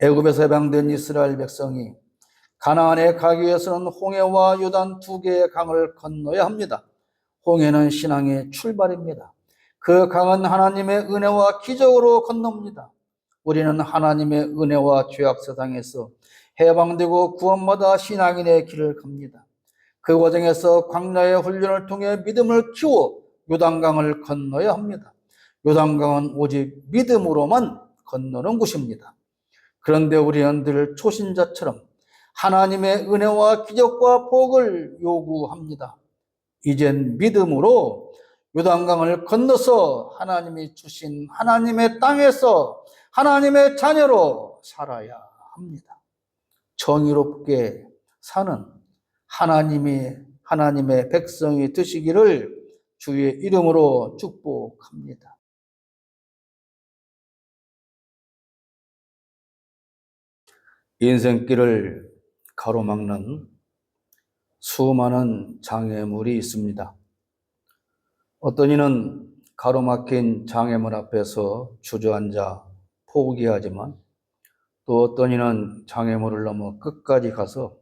애굽에서 해방된 이스라엘 백성이 가나안에 가기 위해서는 홍해와 요단 두 개의 강을 건너야 합니다. 홍해는 신앙의 출발입니다. 그 강은 하나님의 은혜와 기적으로 건넙니다. 우리는 하나님의 은혜와 죄악 세상에서 해방되고 구원받아 신앙인의 길을 갑니다. 그 과정에서 광야의 훈련을 통해 믿음을 키워 요단강을 건너야 합니다. 요단강은 오직 믿음으로만 건너는 곳입니다. 그런데 우리는 늘 초신자처럼 하나님의 은혜와 기적과 복을 요구합니다. 이젠 믿음으로 요단강을 건너서 하나님이 주신 하나님의 땅에서 하나님의 자녀로 살아야 합니다. 정의롭게 사는 하나님이 하나님의 백성이 되시기를 주의 이름으로 축복합니다. 인생길을 가로막는 수많은 장애물이 있습니다. 어떤 이는 가로막힌 장애물 앞에서 주저앉아 포기하지만 또 어떤 이는 장애물을 넘어 끝까지 가서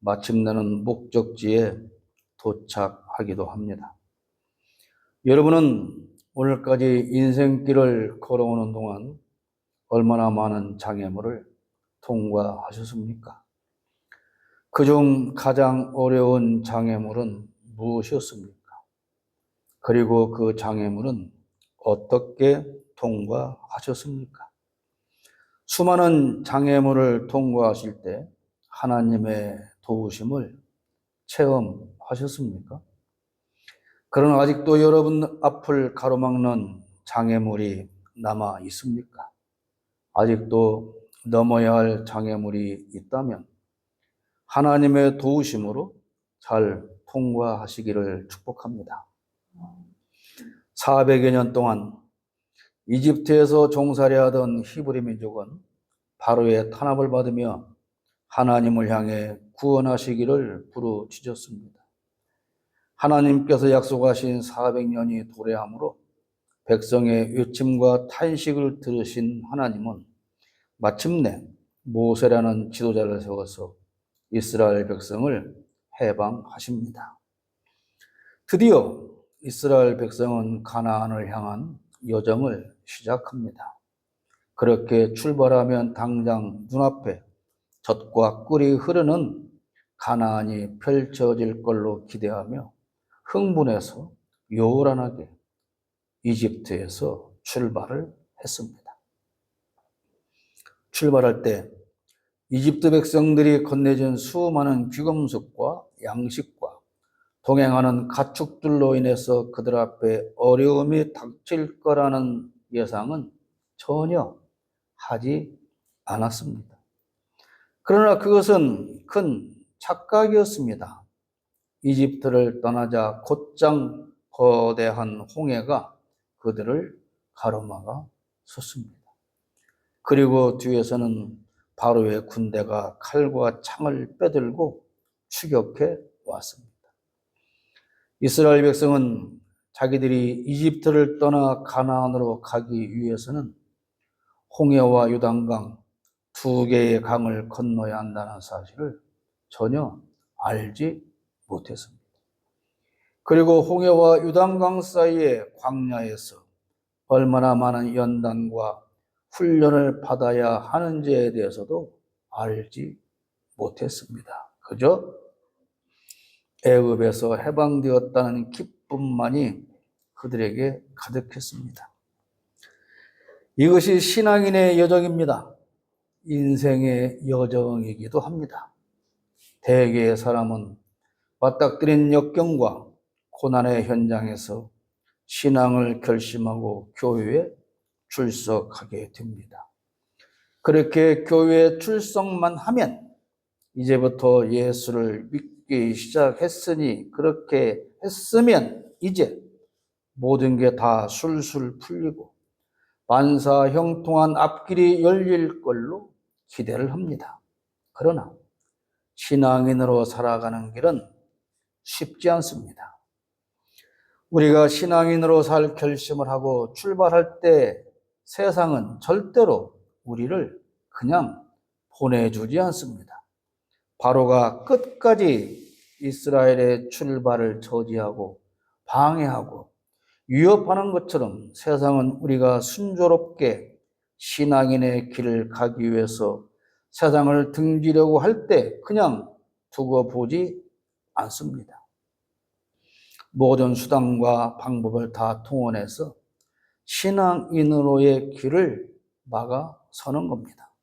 마침내는 목적지에 도착하기도 합니다. 여러분은 오늘까지 인생길을 걸어오는 동안 얼마나 많은 장애물을 통과하셨습니까? 그중 가장 어려운 장애물은 무엇이었습니까? 그리고 그 장애물은 어떻게 통과하셨습니까? 수많은 장애물을 통과하실 때 하나님의 도우심을 체험하셨습니까? 그러나 아직도 여러분 앞을 가로막는 장애물이 남아 있습니까? 아직도 넘어야 할 장애물이 있다면 하나님의 도우심으로 잘 통과하시기를 축복합니다. 400여 년 동안 이집트에서 종살이 하던 히브리 민족은 바로의 탄압을 받으며 하나님을 향해 구원하시기를 부르짖었습니다. 하나님께서 약속하신 400년이 도래함으로 백성의 외침과 탄식을 들으신 하나님은 마침내 모세라는 지도자를 세워서 이스라엘 백성을 해방하십니다. 드디어 이스라엘 백성은 가나안을 향한 여정을 시작합니다. 그렇게 출발하면 당장 눈앞에 젖과 꿀이 흐르는 가나안이 펼쳐질 걸로 기대하며 흥분해서 요란하게 이집트에서 출발을 했습니다. 출발할 때 이집트 백성들이 건네준 수많은 귀금속과 양식과 동행하는 가축들로 인해서 그들 앞에 어려움이 닥칠 거라는 예상은 전혀 하지 않았습니다. 그러나 그것은 큰 착각이었습니다. 이집트를 떠나자 곧장 거대한 홍해가 그들을 가로막아 섰습니다. 그리고 뒤에서는 바로의 군대가 칼과 창을 빼들고 추격해 왔습니다. 이스라엘 백성은 자기들이 이집트를 떠나 가나안으로 가기 위해서는 홍해와 유단강 두 개의 강을 건너야 한다는 사실을 전혀 알지 못했습니다. 그리고 홍해와 유단강 사이의 광야에서 얼마나 많은 연단과 훈련을 받아야 하는지에 대해서도 알지 못했습니다. 그저 애굽에서 해방되었다는 기쁨만이 그들에게 가득했습니다. 이것이 신앙인의 여정입니다. 인생의 여정이기도 합니다. 대개의 사람은 맞닥뜨린 역경과 고난의 현장에서 신앙을 결심하고 교회에 출석하게 됩니다. 그렇게 교회에 출석만 하면 이제부터 예수를 믿기 시작했으니 그렇게 했으면 이제 모든 게 다 술술 풀리고 반사 형통한 앞길이 열릴 걸로 기대를 합니다. 그러나 신앙인으로 살아가는 길은 쉽지 않습니다. 우리가 신앙인으로 살 결심을 하고 출발할 때 세상은 절대로 우리를 그냥 보내주지 않습니다. 바로가 끝까지 이스라엘의 출발을 저지하고 방해하고 위협하는 것처럼 세상은 우리가 순조롭게 신앙인의 길을 가기 위해서 세상을 등지려고 할 때 그냥 두고 보지 않습니다. 모든 수단과 방법을 다 동원해서 신앙인으로의 길을 막아 서는 겁니다.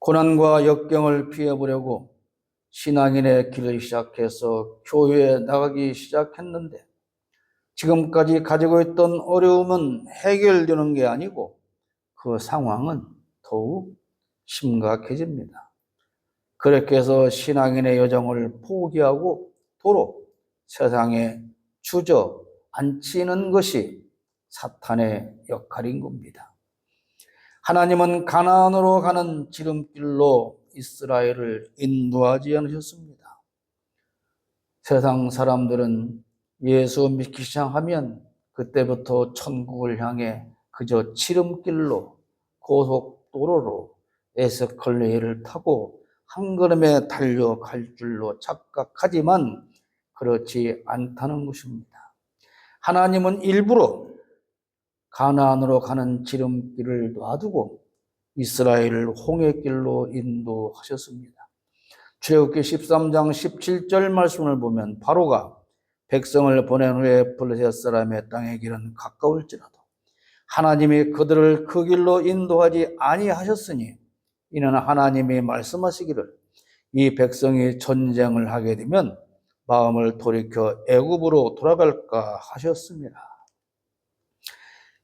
고난과 역경을 피해보려고 신앙인의 길을 시작해서 교회에 나가기 시작했는데 지금까지 가지고 있던 어려움은 해결되는 게 아니고 그 상황은 더욱 심각해집니다. 그렇게 해서 신앙인의 여정을 포기하고 도로 세상에 주저앉히는 것이 사탄의 역할인 겁니다. 하나님은 가나안으로 가는 지름길로 이스라엘을 인도하지 않으셨습니다. 세상 사람들은 예수 믿기 시작하면 그때부터 천국을 향해 그저 지름길로 고속도로로 에스컬레이를 타고 한 걸음에 달려갈 줄로 착각하지만 그렇지 않다는 것입니다. 하나님은 일부러 가나안으로 가는 지름길을 놔두고 이스라엘을 홍해 길로 인도하셨습니다. 출애굽기 13장 17절 말씀을 보면 바로가 백성을 보낸 후에 블레셋 사람의 땅의 길은 가까울지라도 하나님이 그들을 그 길로 인도하지 아니하셨으니 이는 하나님이 말씀하시기를 이 백성이 전쟁을 하게 되면 마음을 돌이켜 애굽으로 돌아갈까 하셨습니다.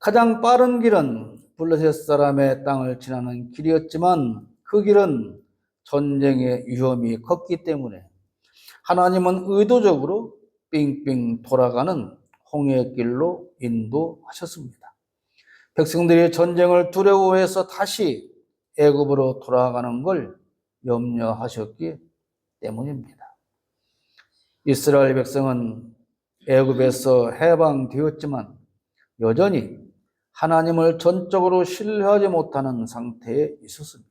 가장 빠른 길은 블레셋 사람의 땅을 지나는 길이었지만 그 길은 전쟁의 위험이 컸기 때문에 하나님은 의도적으로 빙빙 돌아가는 홍해길로 인도하셨습니다. 백성들이 전쟁을 두려워해서 다시 애굽으로 돌아가는 걸 염려하셨기 때문입니다. 이스라엘 백성은 애굽에서 해방되었지만 여전히 하나님을 전적으로 신뢰하지 못하는 상태에 있었습니다.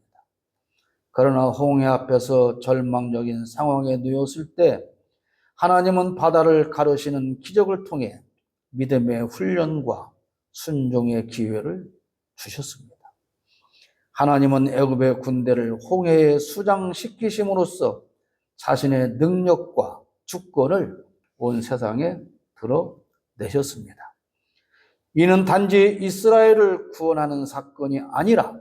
그러나 홍해 앞에서 절망적인 상황에 놓였을 때 하나님은 바다를 가르시는 기적을 통해 믿음의 훈련과 순종의 기회를 주셨습니다. 하나님은 애굽의 군대를 홍해에 수장시키심으로써 자신의 능력과 주권을 온 세상에 드러내셨습니다. 이는 단지 이스라엘을 구원하는 사건이 아니라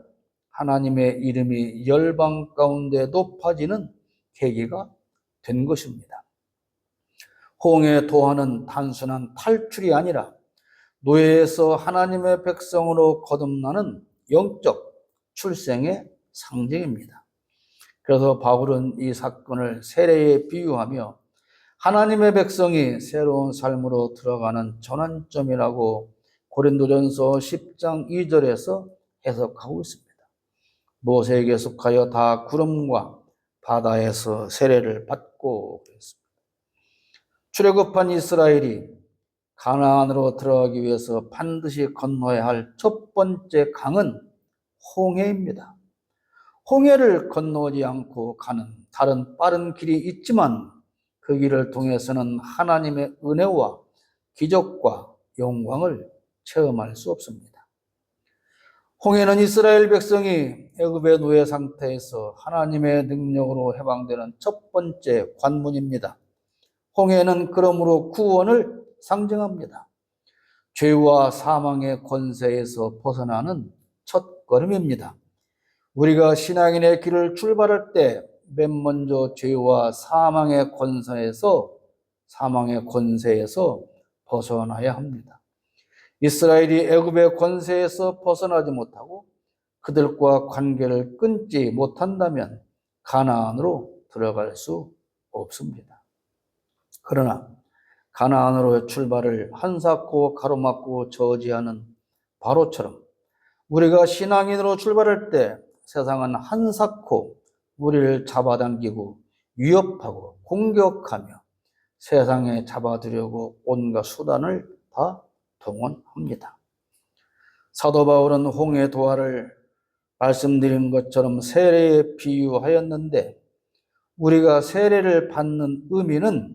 하나님의 이름이 열방 가운데 높아지는 계기가 된 것입니다. 홍해 도하는 단순한 탈출이 아니라 노예에서 하나님의 백성으로 거듭나는 영적 출생의 상징입니다. 그래서 바울은 이 사건을 세례에 비유하며 하나님의 백성이 새로운 삶으로 들어가는 전환점이라고 고린도전서 10장 2절에서 해석하고 있습니다. 모세에게 속하여 다 구름과 바다에서 세례를 받고 그랬습니다. 출애굽한 이스라엘이 가나안으로 들어가기 위해서 반드시 건너야 할 첫 번째 강은 홍해입니다. 홍해를 건너지 않고 가는 다른 빠른 길이 있지만 그 길을 통해서는 하나님의 은혜와 기적과 영광을 체험할 수 없습니다. 홍해는 이스라엘 백성이 애굽의 노예 상태에서 하나님의 능력으로 해방되는 첫 번째 관문입니다. 홍해는 그러므로 구원을 상징합니다. 죄와 사망의 권세에서 벗어나는 첫 걸음입니다. 우리가 신앙인의 길을 출발할 때 맨 먼저 죄와 사망의 권세에서 사망의 권세에서 벗어나야 합니다. 이스라엘이 애굽의 권세에서 벗어나지 못하고 그들과 관계를 끊지 못한다면 가나안으로 들어갈 수 없습니다. 그러나 가나안으로의 출발을 한사코 가로막고 저지하는 바로처럼 우리가 신앙인으로 출발할 때 세상은 한사코 우리를 잡아당기고 위협하고 공격하며 세상에 잡아두려고 온갖 수단을 다 동원합니다. 사도 바울은 홍해 도하를 말씀드린 것처럼 세례에 비유하였는데 우리가 세례를 받는 의미는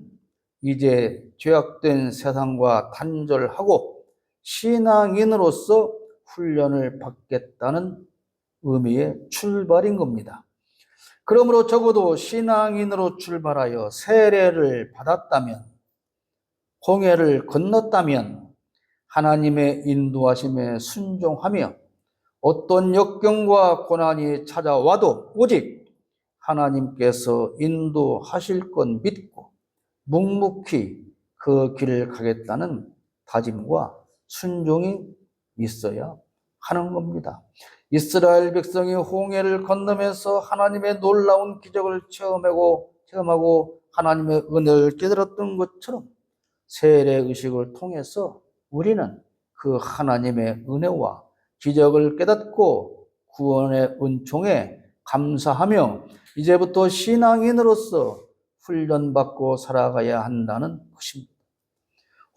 이제 죄악된 세상과 단절하고 신앙인으로서 훈련을 받겠다는 의미의 출발인 겁니다. 그러므로 적어도 신앙인으로 출발하여 세례를 받았다면, 홍해를 건넜다면, 하나님의 인도하심에 순종하며 어떤 역경과 고난이 찾아와도 오직 하나님께서 인도하실 건 믿고 묵묵히 그 길을 가겠다는 다짐과 순종이 있어야 하는 겁니다. 이스라엘 백성이 홍해를 건너면서 하나님의 놀라운 기적을 체험하고 체험하고 하나님의 은혜를 깨달았던 것처럼 세례 의식을 통해서 우리는 그 하나님의 은혜와 기적을 깨닫고 구원의 은총에 감사하며 이제부터 신앙인으로서 훈련받고 살아가야 한다는 것입니다.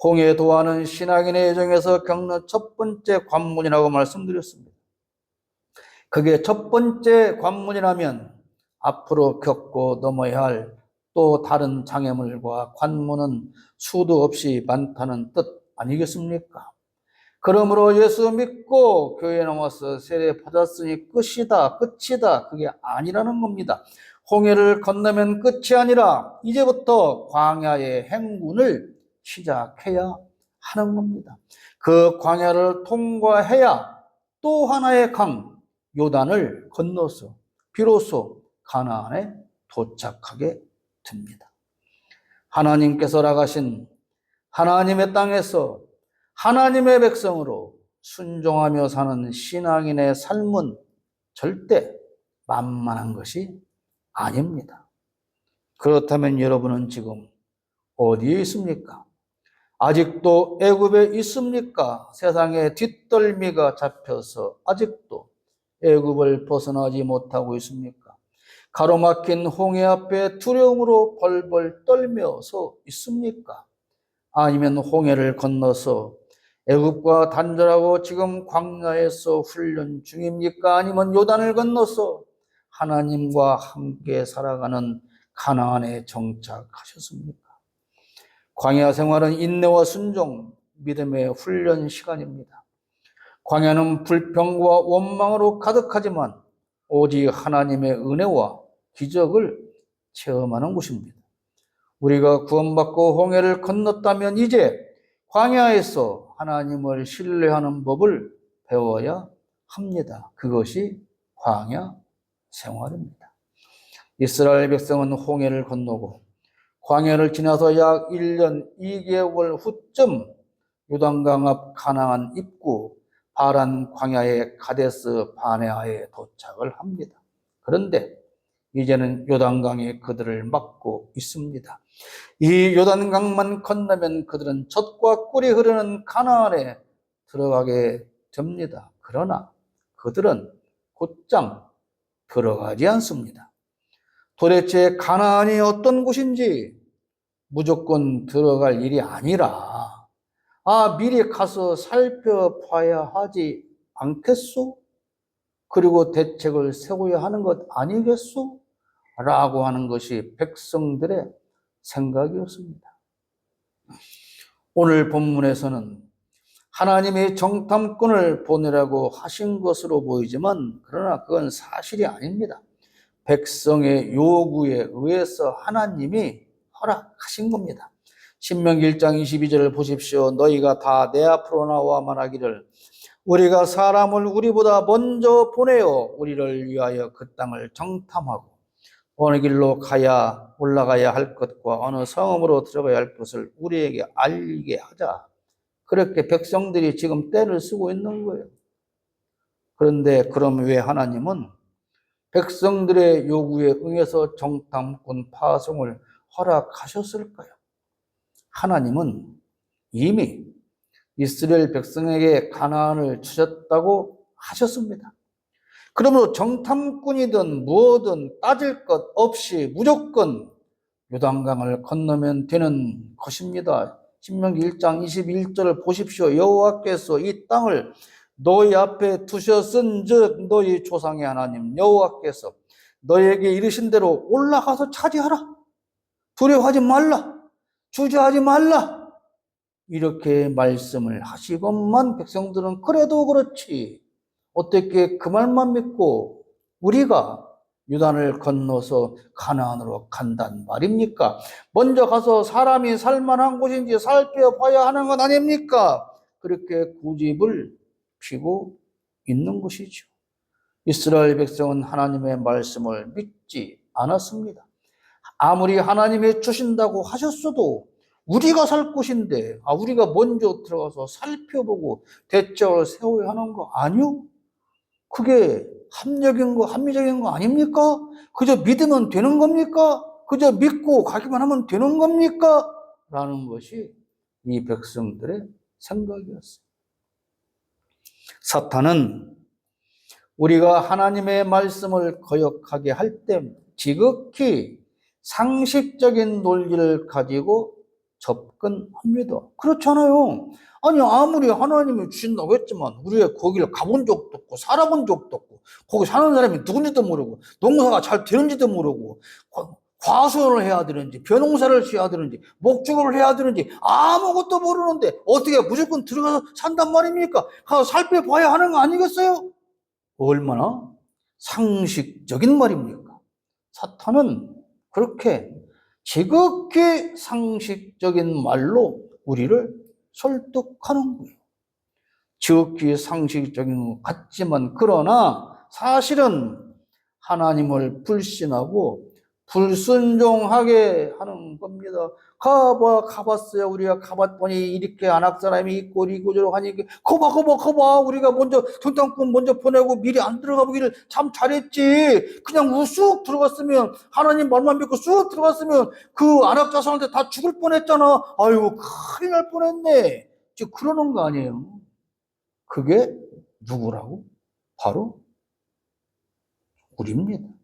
홍해 도하는 신앙인의 여정에서 겪는 첫 번째 관문이라고 말씀드렸습니다. 그게 첫 번째 관문이라면 앞으로 겪고 넘어야 할 또 다른 장애물과 관문은 수도 없이 많다는 뜻 아니겠습니까? 그러므로 예수 믿고 교회 나와서 세례 받았으니 끝이다, 끝이다. 그게 아니라는 겁니다. 홍해를 건너면 끝이 아니라 이제부터 광야의 행군을 시작해야 하는 겁니다. 그 광야를 통과해야 또 하나의 강, 요단을 건너서 비로소 가나안에 도착하게 됩니다. 하나님께서 나가신 하나님의 땅에서 하나님의 백성으로 순종하며 사는 신앙인의 삶은 절대 만만한 것이 아닙니다. 그렇다면 여러분은 지금 어디에 있습니까? 아직도 애굽에 있습니까? 세상에 뒷덜미가 잡혀서 아직도 애굽을 벗어나지 못하고 있습니까? 가로막힌 홍해 앞에 두려움으로 벌벌 떨면서 있습니까? 아니면 홍해를 건너서 애굽과 단절하고 지금 광야에서 훈련 중입니까? 아니면 요단을 건너서 하나님과 함께 살아가는 가나안에 정착하셨습니까? 광야 생활은 인내와 순종, 믿음의 훈련 시간입니다. 광야는 불평과 원망으로 가득하지만 오직 하나님의 은혜와 기적을 체험하는 곳입니다. 우리가 구원받고 홍해를 건넜다면 이제 광야에서 하나님을 신뢰하는 법을 배워야 합니다. 그것이 광야 생활입니다. 이스라엘 백성은 홍해를 건너고 광야를 지나서 약 1년 2개월 후쯤 요단강 앞 가나안 입구 바란 광야의 가데스 바네아에 도착을 합니다. 그런데 이제는 요단강이 그들을 막고 있습니다. 이 요단강만 건너면 그들은 젖과 꿀이 흐르는 가나안에 들어가게 됩니다. 그러나 그들은 곧장 들어가지 않습니다. 도대체 가나안이 어떤 곳인지 무조건 들어갈 일이 아니라 아 미리 가서 살펴봐야 하지 않겠소? 그리고 대책을 세워야 하는 것 아니겠소? 라고 하는 것이 백성들의 생각이었습니다. 오늘 본문에서는 하나님이 정탐꾼을 보내라고 하신 것으로 보이지만 그러나 그건 사실이 아닙니다. 백성의 요구에 의해서 하나님이 허락하신 겁니다. 신명기 1장 22절을 보십시오. 너희가 다 내 앞으로 나와 말하기를 우리가 사람을 우리보다 먼저 보내어 우리를 위하여 그 땅을 정탐하고 어느 길로 가야 올라가야 할 것과 어느 성읍으로 들어가야 할 것을 우리에게 알게 하자. 그렇게 백성들이 지금 때를 쓰고 있는 거예요. 그런데 그럼 왜 하나님은 백성들의 요구에 응해서 정탐꾼 파송을 허락하셨을까요? 하나님은 이미 이스라엘 백성에게 가나안을 주셨다고 하셨습니다. 그러므로 정탐꾼이든 무엇든 따질 것 없이 무조건 요단강을 건너면 되는 것입니다. 신명기 1장 21절을 보십시오. 여호와께서 이 땅을 너희 앞에 두셨은즉 너희 조상의 하나님 여호와께서 너희에게 이르신 대로 올라가서 차지하라. 두려워하지 말라. 주저하지 말라. 이렇게 말씀을 하시건만 백성들은 그래도 그렇지. 어떻게 그 말만 믿고 우리가 유단을 건너서 가나안으로 간단 말입니까? 먼저 가서 사람이 살만한 곳인지 살펴봐야 하는 것 아닙니까? 그렇게 고집을 피고 있는 것이죠. 이스라엘 백성은 하나님의 말씀을 믿지 않았습니다. 아무리 하나님이 주신다고 하셨어도 우리가 살 곳인데, 아, 우리가 먼저 들어가서 살펴보고 대책을 세워야 하는 거 아니요? 그게 합리적인 거, 합리적인 거 아닙니까? 그저 믿으면 되는 겁니까? 그저 믿고 가기만 하면 되는 겁니까? 라는 것이 이 백성들의 생각이었어요. 사탄은 우리가 하나님의 말씀을 거역하게 할 때 지극히 상식적인 논리를 가지고 접근합니다. 그렇잖아요. 아니 아무리 하나님이 주신다고 했지만 우리가 거기를 가본 적도 없고 살아본 적도 없고 거기 사는 사람이 누군지도 모르고 농사가 잘 되는지도 모르고 과- 과수원을 해야 되는지 벼농사를 지어야 되는지 목축을 해야 되는지 아무것도 모르는데 어떻게 무조건 들어가서 산단 말입니까? 가서 살펴봐야 하는 거 아니겠어요? 얼마나 상식적인 말입니까? 사탄은 그렇게 지극히 상식적인 말로 우리를 설득하는 거예요. 지극히 상식적인 것 같지만 그러나 사실은 하나님을 불신하고 불순종하게 하는 겁니다. 가봐, 가봤어요. 우리가 가봤더니 이렇게 안학 사람이 있고, 이고저고 하니, 거봐, 거봐, 거봐. 우리가 먼저 등탕꾼 먼저 보내고 미리 안 들어가 보기를 참 잘했지. 그냥 우쑥 들어갔으면, 하나님 말만 믿고 쑥 들어갔으면 그 안학 자손한테 다 죽을 뻔했잖아. 아이고, 큰일 날 뻔했네. 지금 그러는 거 아니에요. 그게 누구라고? 바로 우리입니다.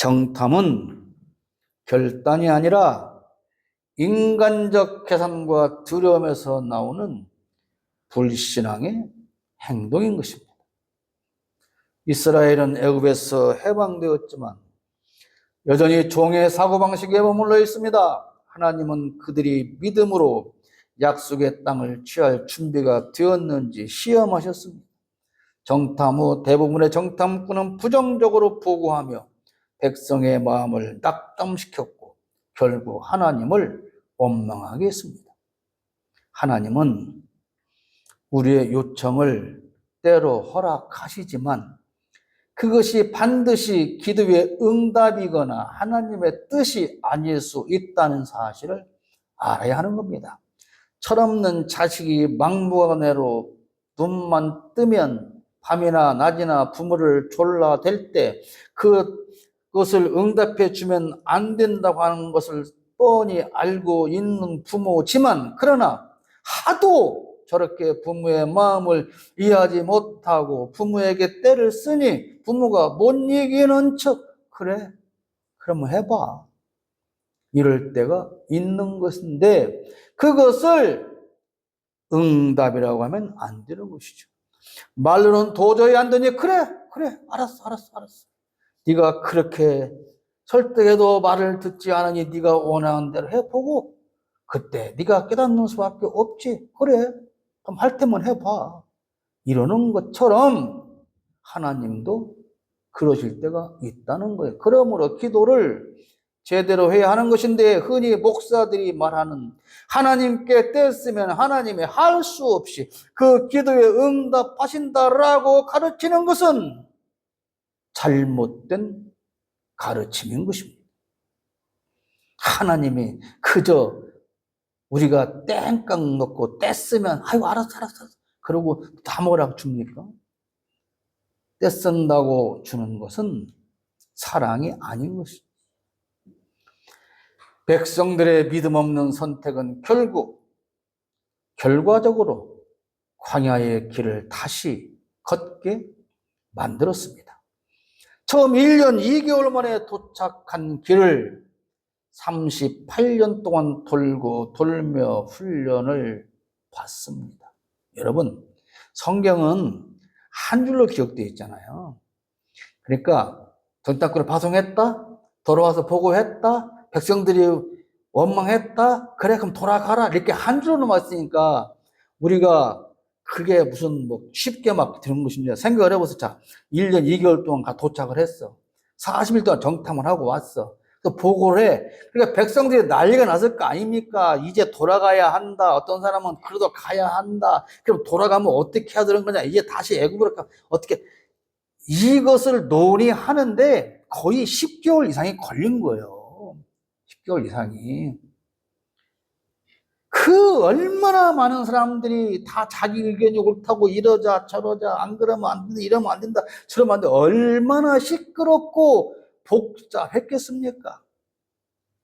정탐은 결단이 아니라 인간적 계산과 두려움에서 나오는 불신앙의 행동인 것입니다. 이스라엘은 애굽에서 해방되었지만 여전히 종의 사고방식에 머물러 있습니다. 하나님은 그들이 믿음으로 약속의 땅을 취할 준비가 되었는지 시험하셨습니다. 정탐 후 대부분의 정탐꾼은 부정적으로 보고하며 백성의 마음을 낙담시켰고 결국 하나님을 원망하게 했습니다. 하나님은 우리의 요청을 때로 허락하시지만 그것이 반드시 기도의 응답이거나 하나님의 뜻이 아닐 수 있다는 사실을 알아야 하는 겁니다. 철없는 자식이 막무가내로 눈만 뜨면 밤이나 낮이나 부모를 졸라 댈 때 그 것을 응답해 주면 안 된다고 하는 것을 뻔히 알고 있는 부모지만 그러나 하도 저렇게 부모의 마음을 이해하지 못하고 부모에게 때를 쓰니 부모가 못 이기는 척 그래? 그러면 해봐. 이럴 때가 있는 것인데 그것을 응답이라고 하면 안 되는 것이죠. 말로는 도저히 안 되니 그래 그래 알았어 알았어 알았어 네가 그렇게 설득해도 말을 듣지 않으니 네가 원하는 대로 해보고 그때 네가 깨닫는 수밖에 없지. 그래. 그럼 할 때만 해봐. 이러는 것처럼 하나님도 그러실 때가 있다는 거예요. 그러므로 기도를 제대로 해야 하는 것인데 흔히 목사들이 말하는 하나님께 뗐으면 하나님이 할 수 없이 그 기도에 응답하신다라고 가르치는 것은 잘못된 가르침인 것입니다. 하나님이 그저 우리가 땡깡 넣고 뗐으면 아이고 알았어 알았어 그러고 다 뭐라고 줍니까? 떼쓴다고 주는 것은 사랑이 아닌 것이죠. 백성들의 믿음 없는 선택은 결국 결과적으로 광야의 길을 다시 걷게 만들었습니다. 처음 1년 2개월 만에 도착한 길을 38년 동안 돌고 돌며 훈련을 받습니다. 여러분, 성경은 한 줄로 기억되어 있잖아요. 그러니까 전탁구를 파송했다, 돌아와서 보고했다, 백성들이 원망했다, 그래 그럼 돌아가라 이렇게 한 줄로 말했으니까 우리가 그게 무슨 뭐 쉽게 막 되는 것입니다. 생각을 해보세요. 자, 1년 2개월 동안 가 도착을 했어. 40일 동안 정탐을 하고 왔어. 또 보고를 해. 그러니까 백성들이 난리가 났을 거 아닙니까? 이제 돌아가야 한다. 어떤 사람은 그래도 가야 한다. 그럼 돌아가면 어떻게 해야 되는 거냐? 이제 다시 애굽으로 가. 어떻게 이것을 논의하는데 거의 10개월 이상이 걸린 거예요. 10개월 이상이. 그 얼마나 많은 사람들이 다 자기 의견이 옳다고 이러자 저러자 안 그러면 안 된다 이러면 안 된다 저러면 안 된다 얼마나 시끄럽고 복잡했겠습니까?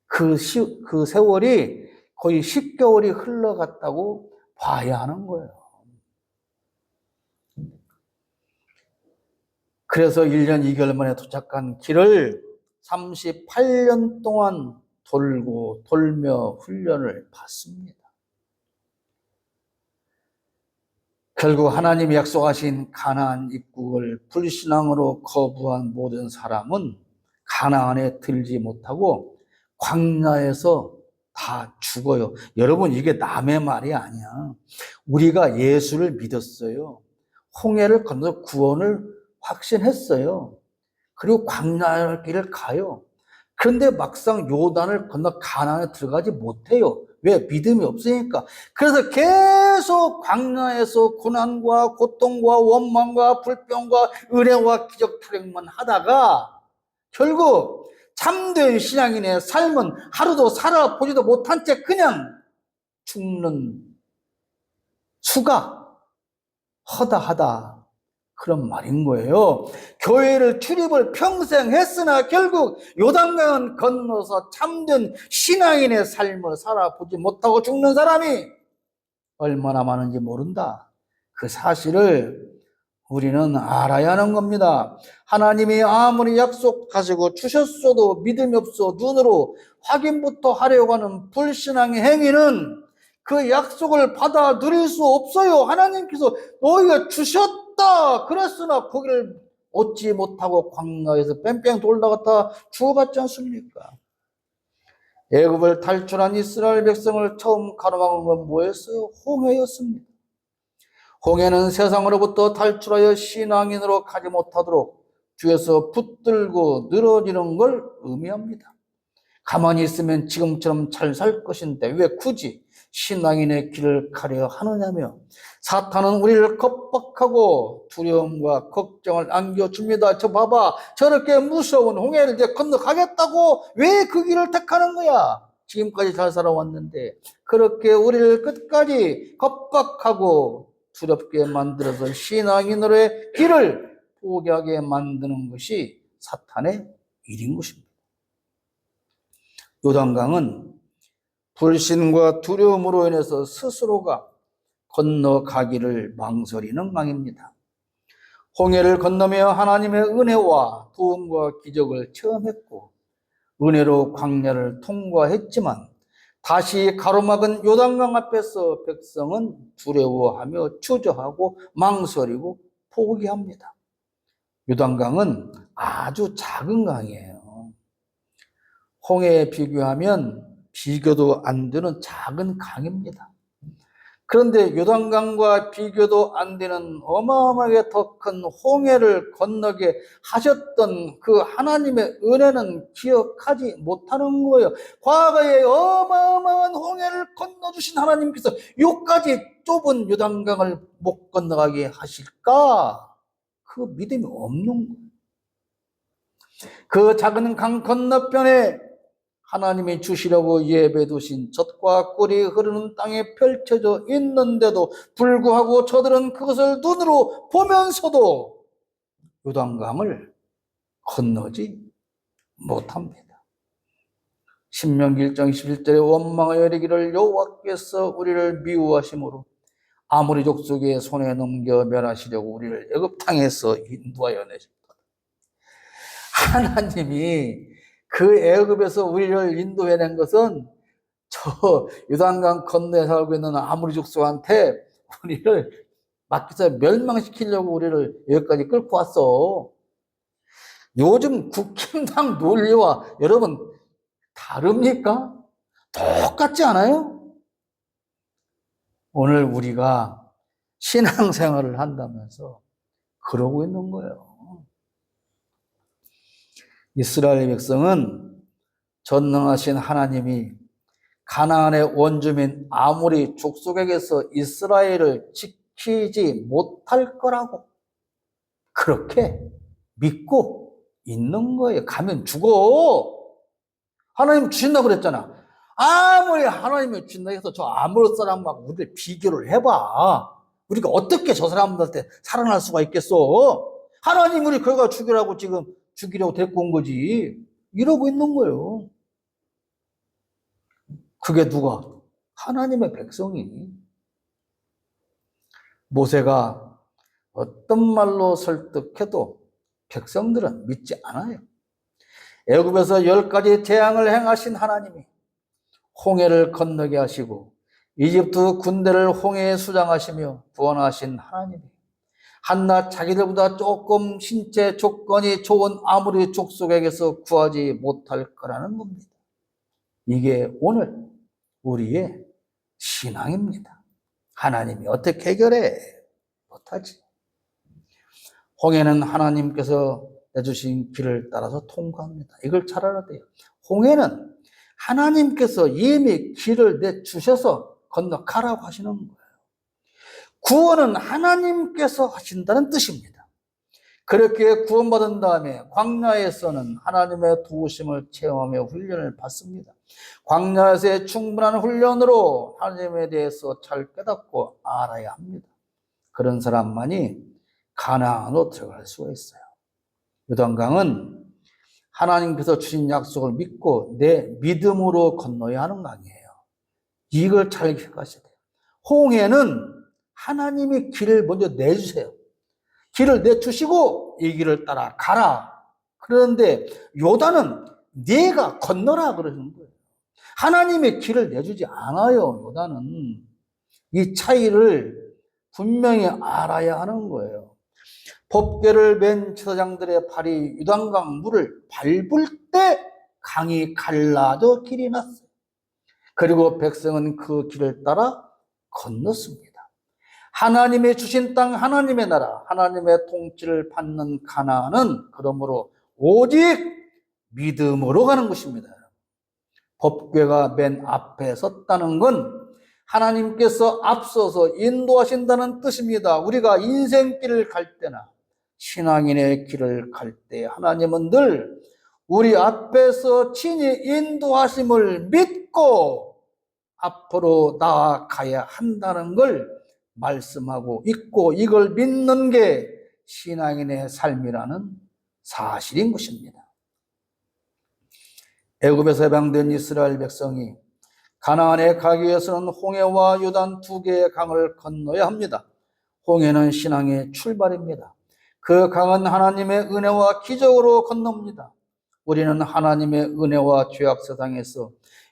그, 시, 그 세월이 거의 10개월이 흘러갔다고 봐야 하는 거예요. 그래서 1년 2개월 만에 도착한 길을 38년 동안 돌고 돌며 훈련을 받습니다. 결국 하나님이 약속하신 가나안 입국을 불신앙으로 거부한 모든 사람은 가나안에 들지 못하고 광야에서 다 죽어요. 여러분 이게 남의 말이 아니야. 우리가 예수를 믿었어요. 홍해를 건너 구원을 확신했어요. 그리고 광야의 길을 가요. 그런데 막상 요단을 건너 가나안에 들어가지 못해요. 왜? 믿음이 없으니까. 그래서 계속 광야에서 고난과 고통과 원망과 불평과 은혜와 기적 타령만 하다가 결국 참된 신앙인의 삶은 하루도 살아보지도 못한 채 그냥 죽는 수가 허다하다. 그런 말인 거예요. 교회를 출입을 평생 했으나 결국 요단강은 건너서 참된 신앙인의 삶을 살아보지 못하고 죽는 사람이 얼마나 많은지 모른다. 그 사실을 우리는 알아야 하는 겁니다. 하나님이 아무리 약속하시고 주셨어도 믿음이 없어 눈으로 확인부터 하려고 하는 불신앙의 행위는 그 약속을 받아 누릴 수 없어요. 하나님께서 너희가 주셨 다. 그랬으나 거기를 얻지 못하고 광야에서 뺑뺑 돌다갔다 죽어갔지 않습니까? 애굽을 탈출한 이스라엘 백성을 처음 가로막은 건 뭐였어요? 홍해였습니다. 홍해는 세상으로부터 탈출하여 신앙인으로 가지 못하도록 주에서 붙들고 늘어지는 걸 의미합니다. 가만히 있으면 지금처럼 잘 살 것인데 왜 굳이 신앙인의 길을 가려 하느냐며 사탄은 우리를 겁박하고 두려움과 걱정을 안겨줍니다. 저 봐봐 저렇게 무서운 홍해를 이제 건너가겠다고 왜 그 길을 택하는 거야? 지금까지 잘 살아왔는데 그렇게 우리를 끝까지 겁박하고 두렵게 만들어서 신앙인으로의 길을 포기하게 만드는 것이 사탄의 일인 것입니다. 요단강은 불신과 두려움으로 인해서 스스로가 건너가기를 망설이는 강입니다. 홍해를 건너며 하나님의 은혜와 도움과 기적을 체험했고 은혜로 광야를 통과했지만 다시 가로막은 요단강 앞에서 백성은 두려워하며 주저하고 망설이고 포기합니다. 요단강은 아주 작은 강이에요. 홍해에 비교하면 비교도 안 되는 작은 강입니다. 그런데 요단강과 비교도 안 되는 어마어마하게 더 큰 홍해를 건너게 하셨던 그 하나님의 은혜는 기억하지 못하는 거예요. 과거에 어마어마한 홍해를 건너주신 하나님께서 요까지 좁은 요단강을 못 건너가게 하실까? 그 믿음이 없는 거예요. 그 작은 강 건너편에 하나님이 주시려고 예배 두신 젖과 꿀이 흐르는 땅에 펼쳐져 있는데도 불구하고 저들은 그것을 눈으로 보면서도 요단강을 건너지 못합니다. 신명기 1장 11절에 원망하여 이르기를 여호와께서 우리를 미워하심으로 아무리 족속의 손에 넘겨 멸하시려고 우리를 애굽 땅에서 인도하여 내셨다. 하나님이 그 애굽에서 우리를 인도해낸 것은 저 유단강 건너에 살고 있는 아무리 족속한테 우리를 막기서 멸망시키려고 우리를 여기까지 끌고 왔어. 요즘 국힘당 논리와 여러분 다릅니까? 똑같지 않아요? 오늘 우리가 신앙생활을 한다면서 그러고 있는 거예요. 이스라엘 백성은 전능하신 하나님이 가나안의 원주민 아무리 족속에게서 이스라엘을 지키지 못할 거라고 그렇게 믿고 있는 거예요. 가면 죽어. 하나님 주신다 그랬잖아. 아무리 하나님이 주신다 해서 저 아무리 사람하고 우리를 비교를 해봐. 우리가 어떻게 저 사람들한테 살아날 수가 있겠어? 하나님 우리 그가 죽이라고 지금 죽이려고 데리고 온 거지. 이러고 있는 거예요. 그게 누가? 하나님의 백성이. 모세가 어떤 말로 설득해도 백성들은 믿지 않아요. 애굽에서 열 가지 재앙을 행하신 하나님이 홍해를 건너게 하시고 이집트 군대를 홍해에 수장하시며 구원하신 하나님이 한낱 자기들보다 조금 신체 조건이 좋은 아무리 족속에게서 구하지 못할 거라는 겁니다. 이게 오늘 우리의 신앙입니다. 하나님이 어떻게 해결해? 못하지. 홍해는 하나님께서 내주신 길을 따라서 통과합니다. 이걸 잘 알아야 돼요. 홍해는 하나님께서 이미 길을 내주셔서 건너가라고 하시는 거예요. 구원은 하나님께서 하신다는 뜻입니다. 그렇게 구원받은 다음에 광야에서는 하나님의 도우심을 체험하며 훈련을 받습니다. 광야에서의 충분한 훈련으로 하나님에 대해서 잘 깨닫고 알아야 합니다. 그런 사람만이 가나안으로 들어갈 수가 있어요. 요단강은 하나님께서 주신 약속을 믿고 내 믿음으로 건너야 하는 강이에요. 이걸 잘 기억하셔야 돼요. 홍해는 하나님이 길을 먼저 내주세요. 길을 내주시고 이 길을 따라 가라. 그런데 요단은 네가 건너라 그러는 거예요. 하나님의 길을 내주지 않아요. 요단은 이 차이를 분명히 알아야 하는 거예요. 법궤를 맨 제사장들의 발이 유단강 물을 밟을 때 강이 갈라져 길이 났어요. 그리고 백성은 그 길을 따라 건넜습니다. 하나님의 주신 땅, 하나님의 나라, 하나님의 통치를 받는 가나안은 그러므로 오직 믿음으로 가는 것입니다. 법궤가 맨 앞에 섰다는 건 하나님께서 앞서서 인도하신다는 뜻입니다. 우리가 인생길을 갈 때나 신앙인의 길을 갈 때 하나님은 늘 우리 앞에서 친히 인도하심을 믿고 앞으로 나아가야 한다는 걸 말씀하고 있고 이걸 믿는 게 신앙인의 삶이라는 사실인 것입니다. 애굽에서 해방된 이스라엘 백성이 가나안에 가기 위해서는 홍해와 요단 두 개의 강을 건너야 합니다. 홍해는 신앙의 출발입니다. 그 강은 하나님의 은혜와 기적으로 건넙니다. 우리는 하나님의 은혜와 죄악 세상에서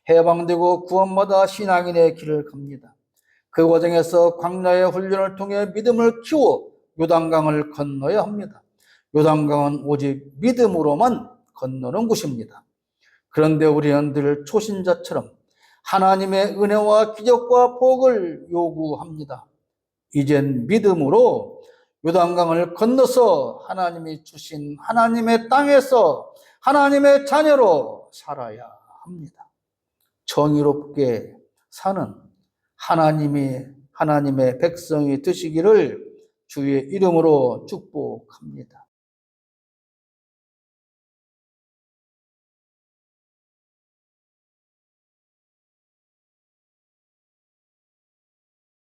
해방되고 구원받아 신앙인의 길을 갑니다. 그 과정에서 광야의 훈련을 통해 믿음을 키워 요단강을 건너야 합니다. 요단강은 오직 믿음으로만 건너는 곳입니다. 그런데 우리는 늘 초신자처럼 하나님의 은혜와 기적과 복을 요구합니다. 이젠 믿음으로 요단강을 건너서 하나님이 주신 하나님의 땅에서 하나님의 자녀로 살아야 합니다. 정의롭게 사는 하나님이 하나님의 백성이 되시기를 주의 이름으로 축복합니다.